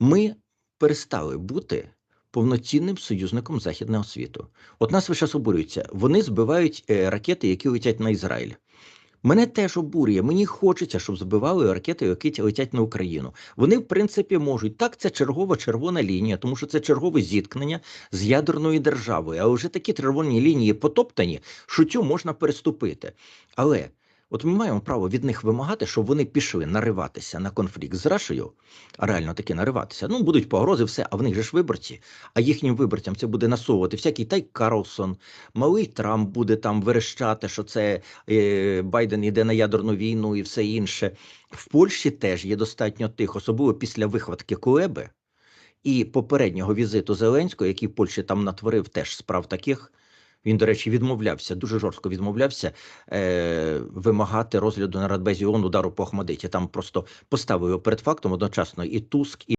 Ми перестали бути повноцінним союзником західного світу. От нас весь обурюється. Вони збивають е, ракети, які летять на Ізраїль. Мене теж обурює. Мені хочеться, щоб збивали ракети, які летять на Україну. Вони, в принципі, можуть. Так, це чергова червона лінія, тому що це чергове зіткнення з ядерною державою. Але вже такі червоні лінії потоптані, що цю можна переступити. Але от ми маємо право від них вимагати, щоб вони пішли нариватися на конфлікт з Рашею, а реально таки нариватися. Ну, будуть погрози, все, а в них же ж виборці. А їхнім виборцям це буде насовувати всякий Тай Карлсон, малий Трамп буде там верещати, що це е, Байден йде на ядерну війну і все інше. В Польщі теж є достатньо тих, особливо після вихватки Кулеби і попереднього візиту Зеленського, який в Польщі там натворив теж справ таких. Він, до речі, відмовлявся, дуже жорстко відмовлявся е, вимагати розгляду на Радбезі ООН удару по Ахмадиті. Там просто поставив його перед фактом одночасно і Туск, і